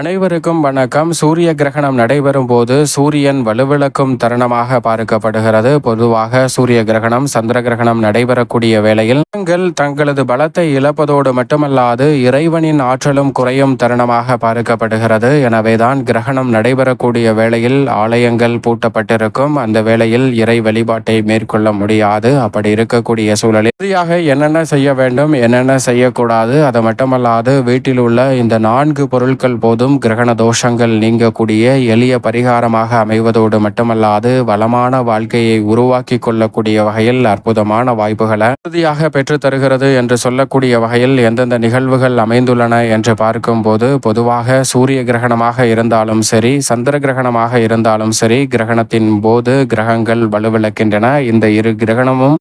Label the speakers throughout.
Speaker 1: அனைவருக்கும் வணக்கம். சூரிய கிரகணம் நடைபெறும் போது சூரியன் வலுவிழக்கும் தருணமாக பார்க்கப்படுகிறது. பொதுவாக சூரிய கிரகணம் சந்திர கிரகணம் நடைபெறக்கூடிய வேளையில் தங்கள் தங்களது பலத்தை இழப்பதோடு மட்டுமல்லாது இறைவனின் ஆற்றலும் குறையும் தருணமாக பார்க்கப்படுகிறது. எனவேதான் கிரகணம் நடைபெறக்கூடிய வேளையில் ஆலயங்கள் பூட்டப்பட்டிருக்கும். அந்த வேளையில் இறை வழிபாட்டை மேற்கொள்ள முடியாது. அப்படி இருக்கக்கூடிய சூழலில் இறுதியாக என்னென்ன செய்ய வேண்டும் என்னென்ன செய்யக்கூடாது அது மட்டுமல்லாது வீட்டில் உள்ள இந்த நான்கு பொருட்கள் போதும் முழுவதும் கிரகண தோஷங்கள் நீங்கக்கூடிய எளிய பரிகாரமாக அமைவதோடு மட்டுமல்லாது வளமான வாழ்க்கையை உருவாக்கி கொள்ளக்கூடிய வகையில் அற்புதமான வாய்ப்புகளை உறுதியாக பெற்று தருகிறது என்று சொல்லக்கூடிய வகையில் எந்தெந்த நிகழ்வுகள் அமைந்துள்ளன என்று பார்க்கும்போது பொதுவாக சூரிய கிரகணமாக இருந்தாலும் சரி சந்திர கிரகணமாக இருந்தாலும் சரி கிரகணத்தின் போது கிரகங்கள் வலுவிழக்கின்றன. இந்த இரு கிரகணமும்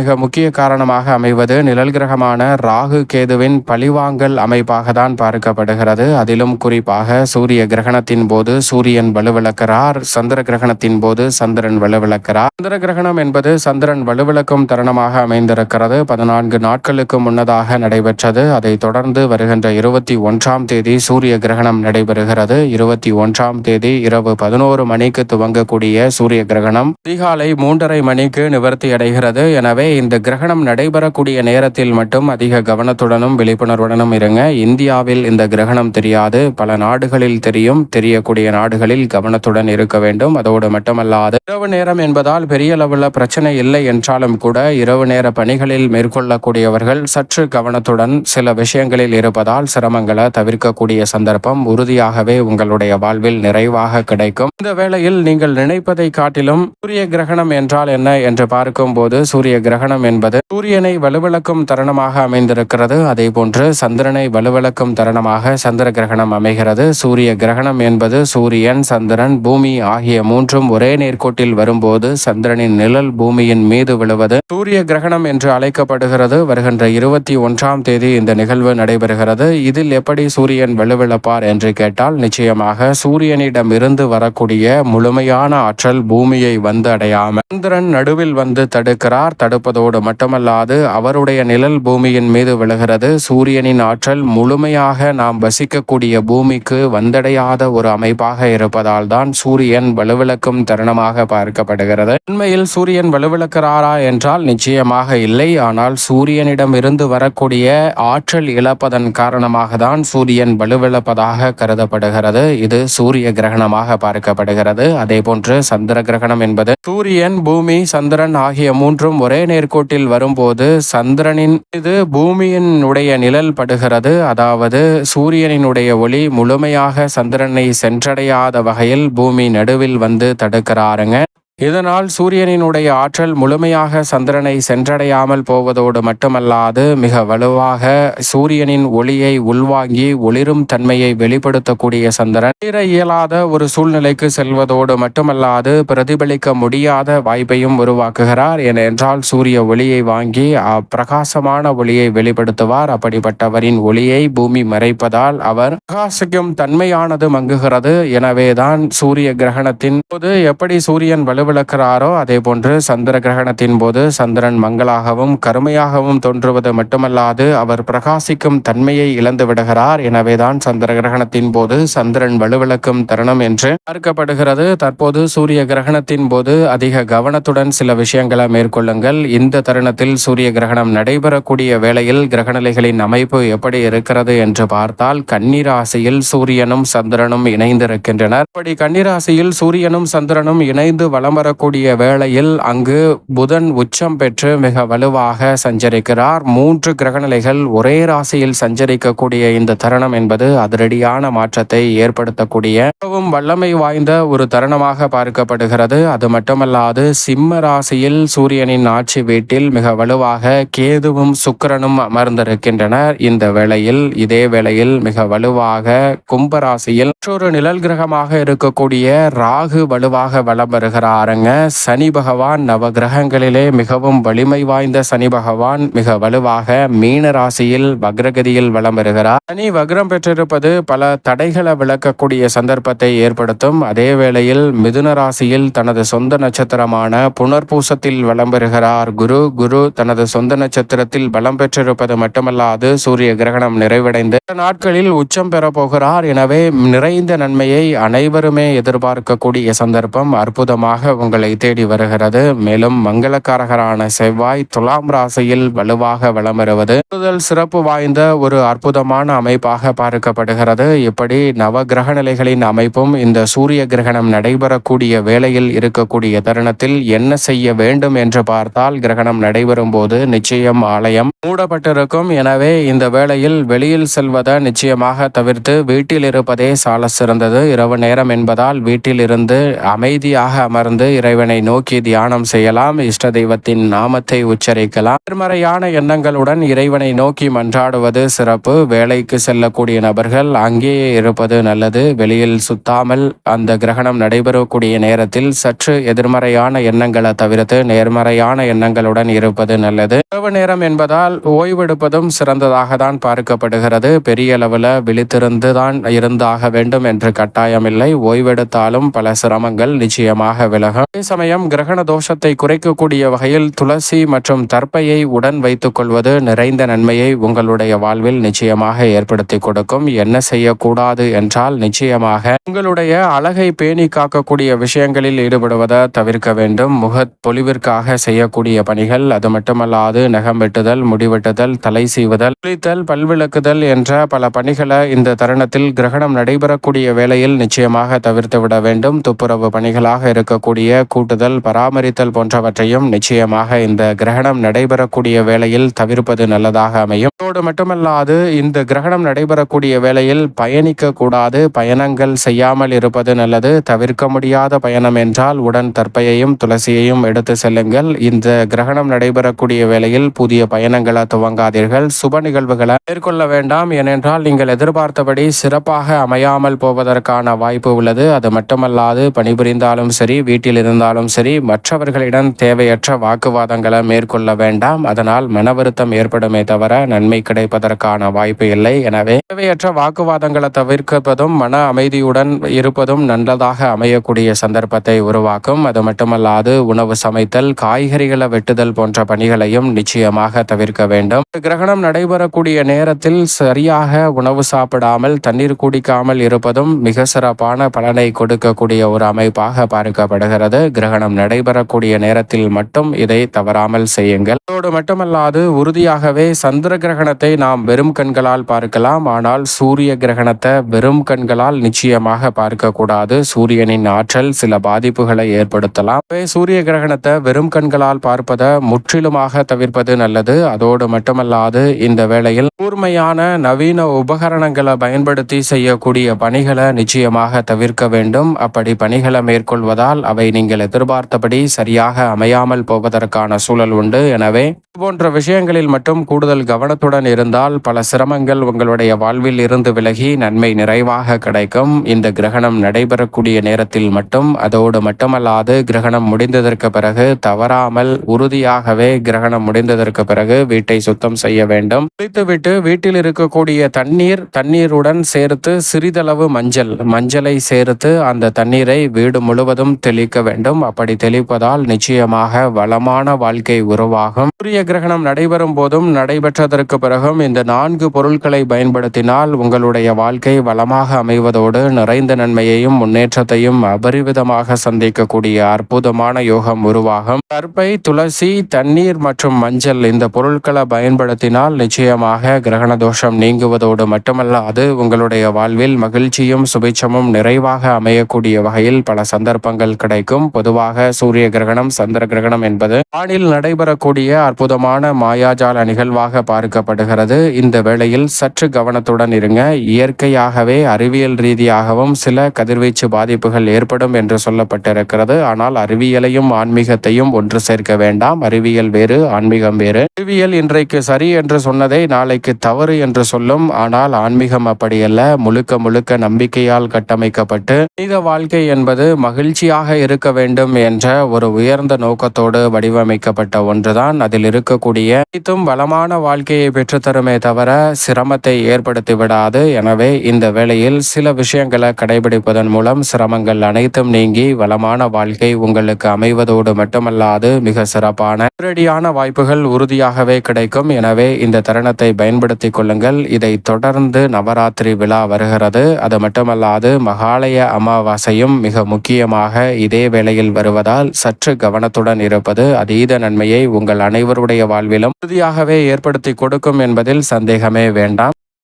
Speaker 1: மிக முக்கிய காரணமாக அமைவது நிழல் கிரகமான ராகு கேதுவின் பழிவாங்கல் அமைப்பாக தான் பார்க்கப்படுகிறது. அதிலும் குறி குறிப்பாக சூரிய கிரகணத்தின் போது சூரியன் வலுவிழக்கிறார் சந்திர கிரகணத்தின் போது சந்திரன் வலுவிழக்கிறார் சந்திர கிரகணம் என்பது சந்திரன் வலுவிழக்கும் தருணமாக அமைந்திருக்கிறது. பதினான்கு நாட்களுக்கு முன்னதாக நடைபெற்றது. அதை தொடர்ந்து வருகின்ற இருபத்தி ஒன்றாம் தேதி சூரிய கிரகணம் நடைபெறுகிறது. இருபத்தி ஒன்றாம் தேதி இரவு பதினோரு மணிக்கு துவங்கக்கூடிய சூரிய கிரகணம் அதிகாலை மூன்றரை மணிக்கு நிவர்த்தி அடைகிறது. எனவே இந்த கிரகணம் நடைபெறக்கூடிய நேரத்தில் மட்டும் அதிக கவனத்துடனும் விழிப்புணர்வுடனும் இருங்க. இந்தியாவில் இந்த கிரகணம் தெரியாது. பல பல நாடுகளில் தெரியும். தெரியக்கூடிய நாடுகளில் கவனத்துடன் இருக்க வேண்டும். அதோடு மட்டுமல்லாது இரவு நேரம் என்பதால் பெரிய அளவில் பிரச்சனை இல்லை என்றாலும் கூட இரவு நேர பணிகளில் மேற்கொள்ளக்கூடியவர்கள் சற்று கவனத்துடன் சில விஷயங்களில் இருப்பதால் சிரமங்களை தவிர்க்கக்கூடிய சந்தர்ப்பம் உறுதியாகவே உங்களுடைய வாழ்வில் நிறைவாக கிடைக்கும். இந்த வேளையில் நீங்கள் நினைப்பதை காட்டிலும் சூரிய கிரகணம் என்றால் என்ன என்று பார்க்கும் போது சூரிய கிரகணம் என்பது சூரியனை வலுவிளக்கும் தருணமாக அமைந்திருக்கிறது. அதே போன்று சந்திரனை வலுவிளக்கும் தருணமாக சந்திர கிரகணம் அமைகிறது. வருகிறது. சூரிய கிரகணம் என்பது சூரியன் சந்திரன் பூமி ஆகிய மூன்றும் ஒரே நேர்கோட்டில் வரும்போது சந்திரனின் நிழல் பூமியின் மீது விழுவது. சூரிய கிரகணம் என்று அழைக்கப்படுகிறது. வருகின்ற இருபத்தி ஒன்றாம் தேதி இந்த நிகழ்வு நடைபெறுகிறது. இதில் எப்படி சூரியன் வலுவிழப்பார் என்று கேட்டால் நிச்சயமாக சூரியனிடம் இருந்து வரக்கூடிய முழுமையான ஆற்றல் பூமியை வந்து அடையாமல் சந்திரன் நடுவில் வந்து தடுக்கிறார். தடுப்பதோடு மட்டுமல்லாது அவருடைய நிழல் பூமியின் மீது விழுகிறது. சூரியனின் ஆற்றல் முழுமையாக நாம் வசிக்கக்கூடிய பூமி பூமிக்கு வந்தடையாத ஒரு அமைப்பாக இருப்பதால் தான் சூரியன் வலுவிளக்கும் தருணமாக பார்க்கப்படுகிறது. உண்மையில் சூரியன் வலுவிளக்கிறாரா என்றால் நிச்சயமாக இல்லை. ஆனால் சூரியனிடம் இருந்து வரக்கூடிய ஆற்றல் இழப்பதன் காரணமாக தான் சூரியன் வலுவிழப்பதாக கருதப்படுகிறது. இது சூரிய கிரகணமாக பார்க்கப்படுகிறது. அதே போன்று சந்திர கிரகணம் என்பது சூரியன் பூமி சந்திரன் ஆகிய மூன்றும் ஒரே நேர்கோட்டில் வரும்போது சந்திரனின் இது பூமியின் உடைய நிழல் படுகிறது. அதாவது சூரியனினுடைய ஒளி முழுமையாக சந்திரனை சென்றடையாத வகையில் பூமி நடுவில் வந்து தடுக்கிறாருங்க. இதனால் சூரியனினுடைய ஆற்றல் முழுமையாக சந்திரனை சென்றடையாமல் போவதோடு மட்டுமல்லாது மிக வலுவாக சூரியனின் ஒளியை உள்வாங்கி ஒளிரும் தன்மையை வெளிப்படுத்தக்கூடிய சந்திரன் இயலாத ஒரு சூழ்நிலைக்கு செல்வதோடு மட்டுமல்லாது பிரதிபலிக்க முடியாத வாய்ப்பையும் உருவாக்குகிறார். ஏனென்றால் சூரிய ஒளியை வாங்கி பிரகாசமான ஒளியை வெளிப்படுத்துவார். அப்படிப்பட்டவரின் ஒளியை பூமி மறைப்பதால் அவர் பிரகாசிக்கும் தன்மையானது மங்குகிறது. எனவேதான் சூரிய கிரகணத்தின் போது எப்படி சூரியன் வலுவ விளக்கிறாரோ அதே போன்று சந்திர கிரகணத்தின் போது சந்திரன் மங்களாகவும் கருமையாகவும் தோன்றுவது மட்டுமல்லாது அவர் பிரகாசிக்கும் தன்மையை இழந்து விடுகிறார். எனவேதான் சந்திர கிரகணத்தின் போது சந்திரன் வலுவிளக்கும் தருணம் என்று பார்க்கப்படுகிறது. தற்போது சூரிய கிரகணத்தின் போது அதிக கவனத்துடன் சில விஷயங்களை மேற்கொள்ளுங்கள். இந்த தருணத்தில் சூரிய கிரகணம் நடைபெறக்கூடிய வேளையில் கிரகநிலைகளின் அமைப்பு எப்படி இருக்கிறது என்று பார்த்தால் கன்னிராசியில் சூரியனும் சந்திரனும் இணைந்திருக்கின்றனர். அப்படி கன்னிராசியில் சூரியனும் சந்திரனும் இணைந்து வளம் வரக்கூடிய வேளையில் அங்கு புதன் உச்சம் பெற்று மிக வலுவாக சஞ்சரிக்கிறார். மூன்று கிரகநிலைகள் ஒரே ராசியில் சஞ்சரிக்கக்கூடிய இந்த தருணம் என்பது அதிரடியான மாற்றத்தை ஏற்படுத்தக்கூடிய மிகவும் வல்லமை வாய்ந்த ஒரு தருணமாக பார்க்கப்படுகிறது. அது மட்டுமல்லாது சிம்ம ராசியில் சூரியனின் ஆட்சி வீட்டில் மிக வலுவாக கேதுவும் சுக்கரனும் அமர்ந்திருக்கின்றனர். இந்த வேளையில் இதே வேளையில் மிக வலுவாக கும்பராசியில் மற்றொரு நிழல் கிரகமாக இருக்கக்கூடிய ராகு வலுவாக வலம் வருகிறார். பாருங்க சனி பகவான் நவ கிரகங்களிலே மிகவும் வலிமை வாய்ந்த சனி பகவான் மிக வலுவாக மீன ராசியில் வக்ரகதியில் வலம் வருகிறார். சனி வக்ரம் பெற்றிருப்பது பல தடைகளை விளக்கக்கூடிய சந்தர்ப்பத்தை ஏற்படுத்தும். அதே வேளையில் மிதுன ராசியில் தனது சொந்த நட்சத்திரமான புனர்பூசத்தில் வலம் பெறுகிறார் குரு. குரு தனது சொந்த நட்சத்திரத்தில் பலம் பெற்றிருப்பது மட்டுமல்லாது சூரிய கிரகணம் நிறைவடைந்து நாட்களில் உச்சம் பெற போகிறார். எனவே நிறைந்த நன்மையை அனைவருமே எதிர்பார்க்கக்கூடிய சந்தர்ப்பம். அற்புதமாக உங்களை தேடி வருகிறது. மேலும் மங்களக்காரகரான செவ்வாய் துலாம் ராசியில் வலுவாக வளம் வருவது கூடுதல் சிறப்பு வாய்ந்த ஒரு அற்புதமான அமைப்பாக பார்க்கப்படுகிறது. இப்படி நவ கிரக நிலைகளின் அமைப்பும் இந்த சூரிய கிரகணம் நடைபெறக்கூடிய வேளையில் இருக்கக்கூடிய தருணத்தில் என்ன செய்ய வேண்டும் என்று பார்த்தால் கிரகணம் நடைபெறும் போது நிச்சயம் ஆலயம் மூடப்பட்டிருக்கும். எனவே இந்த வேளையில் வெளியில் செல்வதை நிச்சயமாக தவிர்த்து வீட்டில் இருப்பதே சால சிறந்தது. இரவு நேரம் என்பதால் வீட்டில் இருந்து அமைதியாக அமர்ந்து இறைவனை நோக்கி தியானம் செய்யலாம். இஷ்ட தெய்வத்தின் நாமத்தை உச்சரிக்கலாம். நேர்மறையான எண்ணங்களுடன் இறைவனை நோக்கி மன்றாடுவது சிறப்பு. வேலைக்கு செல்லக்கூடிய நபர்கள் அங்கேயே இருப்பது நல்லது. வெளியில் சுத்தாமல் அந்த கிரகணம் நடைபெறக்கூடிய நேரத்தில் சற்று எதிர்மறையான எண்ணங்களை தவிர்த்து நேர்மறையான எண்ணங்களுடன் இருப்பது நல்லது. இரவு நேரம் என்பதால் ஓய்வெடுப்பதும் சிறந்ததாக தான் பார்க்கப்படுகிறது. பெரிய அளவில் விழித்திருந்து தான் இருந்தாக வேண்டும் என்று கட்டாயமில்லை. ஓய்வெடுத்தாலும் பல சிரமங்கள் நிச்சயமாக விலகும். அதே சமயம் கிரகண தோஷத்தை குறைக்கக்கூடிய வகையில் துளசி மற்றும் தர்ப்பையை உடன் வைத்துக் கொள்வது நிறைந்த நன்மையை உங்களுடைய வாழ்வில் நிச்சயமாக ஏற்படுத்தி கொடுக்கும். என்ன செய்யக்கூடாது என்றால் நிச்சயமாக உங்களுடைய அழகை பேணி காக்கக்கூடிய விஷயங்களில் ஈடுபடுவதை தவிர்க்க வேண்டும். முக பொலிவிற்காக செய்யக்கூடிய பணிகள் அது மட்டுமல்லாது நகம் வெட்டுதல் முடிவெட்டுதல் தலை சீவுதல் குளித்தல் பல்விளக்குதல் என்ற பல பணிகளை இந்த தருணத்தில் கிரகணம் நடைபெறக்கூடிய வேளையில் நிச்சயமாக தவிர்த்து விட வேண்டும். துப்புரவு பணிகளாக இருக்கக்கூடிய கூட்டுதல் பராமரித்தல் போன்றவற்றையும் நிச்சயமாக இந்த கிரகணம் நடைபெறக்கூடிய வேளையில் தவிர்ப்பது நல்லதாக அமையும். அதோடு மட்டுமல்லாது இந்த கிரகணம் நடைபெறக்கூடிய வேளையில் பயணிக்க கூடாது பயணங்கள் செய்யாமல் இருப்பது நல்லது. தவிர்க்க முடியாத பயணம் என்றால் உடன் தற்பையையும் துளசியையும் எடுத்து செல்லுங்கள். இந்த கிரகணம் நடைபெறக்கூடிய வேளையில் புதிய பயணங்களை துவங்காதீர்கள். சுப நிகழ்வுகளை மேற்கொள்ள வேண்டாம். ஏனென்றால் நீங்கள் எதிர்பார்த்தபடி சிறப்பாக அமையாமல் போவதற்கான வாய்ப்பு உள்ளது. அது மட்டுமல்லாது பணிபுரிந்தாலும் சரி வீட்டில் இருந்தாலும் சரி மற்றவர்களிடம் தேவையற்ற வாக்குவாதங்களை மேற்கொள்ள வேண்டாம். அதனால் மன வருத்தம் ஏற்படுமே தவிர நன்மை கிடைப்பதற்கான வாய்ப்பு இல்லை. எனவே தேவையற்ற வாக்குவாதங்களை தவிர்ப்பதும் மன அமைதியுடன் இருப்பதும் நல்லதாக அமையக்கூடிய சந்தர்ப்பத்தை உருவாக்கும். அது மட்டுமல்லாது உணவு சமைத்தல் காய்கறிகளை வெட்டுதல் போன்ற பணிகளையும் நிச்சயமாக தவிர்க்க வேண்டும். கிரகணம் நடைபெறக்கூடிய நேரத்தில் சரியாக உணவு சாப்பிடாமல் தண்ணீர் குடிக்காமல் இருப்பதும் மிக சிறப்பான பலனை கொடுக்கக்கூடிய ஒரு அமைப்பாக பார்க்கப்படுகிறது. கிரகணம் நடைபெறக்கூடிய நேரத்தில் மட்டும் இதை தவறாமல் செய்யுங்கள். அதோடு மட்டுமல்லாது உறுதியாகவே சந்திர கிரகணத்தை நாம் வெறும் கண்களால் பார்க்கலாம். ஆனால் சூரிய கிரகணத்தை வெறும் கண்களால் நிச்சயமாக பார்க்கக்கூடாது. சூரியனின் ஆற்றல் சில பாதிப்புகளை ஏற்படுத்தலாம். சூரிய கிரகணத்தை வெறும் கண்களால் பார்ப்பதை முற்றிலுமாக தவிர்ப்பது நல்லது. அதோடு மட்டுமல்லாது இந்த வேளையில் கூர்மையான நவீன உபகரணங்களை பயன்படுத்தி செய்யக்கூடிய பணிகளை நிச்சயமாக தவிர்க்க வேண்டும். அப்படி பணிகளை மேற்கொள்வதால் அவை நீங்கள் எதிர்பார்த்தபடி சரியாக அமையாமல் போவதற்கான சூழல் உண்டு. எனவே போன்ற விஷயங்களில் மட்டும் கூடுதல் கவனத்துடன் இருந்தால் பல சிரமங்கள் உங்களுடைய வாழ்வில் இருந்து விலகி நன்மை நிறைவாக கிடைக்கும். இந்த கிரகணம் நடைபெறக்கூடிய நேரத்தில் மட்டும் அதோடு மட்டுமல்லாது கிரகணம் முடிந்ததற்கு பிறகு தவறாமல் உறுதியாகவே கிரகணம் முடிந்ததற்கு பிறகு வீட்டை சுத்தம் செய்ய வேண்டும். குளித்துவிட்டு வீட்டில் இருக்கக்கூடிய தண்ணீர் தண்ணீருடன் சேர்த்து சிறிதளவு மஞ்சள் மஞ்சளை சேர்த்து அந்த தண்ணீரை வீடு முழுவதும் தெளிக்க வேண்டும். அப்படி தெளிப்பதால் நிச்சயமாக வளமான வாழ்க்கை உருவாகும். சூரிய கிரகணம் நடைபெறும் போதும் நடைபெற்றதற்கு பிறகும் இந்த நான்கு பொருட்களை பயன்படுத்தினால் உங்களுடைய வாழ்க்கை வளமாக அமைவதோடு நிறைந்த நன்மையையும் முன்னேற்றத்தையும் அபரிவிதமாக சந்திக்கக்கூடிய அற்புதமான யோகம் உருவாகும். கற்பை துளசி தண்ணீர் மற்றும் மஞ்சள் இந்த பொருட்களை பயன்படுத்தினால் நிச்சயமாக கிரகண தோஷம் நீங்குவதோடு மட்டுமல்லாது உங்களுடைய வாழ்வில் மகிழ்ச்சியும் சுபிச்சமும் நிறைவாக அமையக்கூடிய வகையில் பல சந்தர்ப்பங்கள் கிடை கிடைக்கும் பொதுவாக சூரிய கிரகணம் சந்திர கிரகணம் என்பது வானில் நடைபெறக்கூடிய அற்புதமான மாயாஜால நிகழ்வாக பார்க்கப்படுகிறது. இந்த வேளையில் சற்று கவனத்துடன் இருங்க. இயற்கையாகவே அறிவியல் ரீதியாகவும் சில கதிர்வீச்சு பாதிப்புகள் ஏற்படும் என்று சொல்லப்பட்டிருக்கிறது. ஆனால் அறிவியலையும் ஆன்மீகத்தையும் ஒன்று சேர்க்க வேண்டாம். அறிவியல் வேறு ஆன்மீகம் வேறு. அறிவியல் இன்றைக்கு சரி என்று சொன்னதை நாளைக்கு தவறு என்று சொல்லும். ஆனால் ஆன்மீகம் அப்படியல்ல. முழுக்க முழுக்க நம்பிக்கையால் கட்டமைக்கப்பட்டு மனித வாழ்க்கை என்பது மகிழ்ச்சியாக இருக்க வேண்டும் என்ற ஒரு உயர்ந்த நோக்கத்தோடு வடிவமைக்கப்பட்ட ஒன்றுதான் அதில் இருக்கக்கூடிய அனைத்தும் வளமான வாழ்க்கையை பெற்றுத்தருமே தவிர சிரமத்தை ஏற்படுத்தி விடாது. எனவே இந்த வேளையில் சில விஷயங்களை கடைபிடிப்பதன் மூலம் சிரமங்கள் அனைத்தும் நீங்கி வளமான வாழ்க்கை உங்களுக்கு அமைவதோடு மட்டுமல்லாது மிக சிறப்பான நேரடியான வாய்ப்புகள் உறுதியாகவே கிடைக்கும். எனவே இந்த தருணத்தை பயன்படுத்திக் கொள்ளுங்கள். இதை தொடர்ந்து நவராத்திரி விழா வருகிறது. அது மட்டுமல்லாது மகாலய அமாவாசையும் மிக முக்கியமாக இதே வேளையில் வருவதால் சற்று கவனத்துடன் இருப்பது அதீத நன்மையை உங்கள் அனைவருடைய வாழ்விலும் உறுதியாகவே ஏற்படுத்தி கொடுக்கும் என்பதில் சந்தேகமே வேண்டாம்.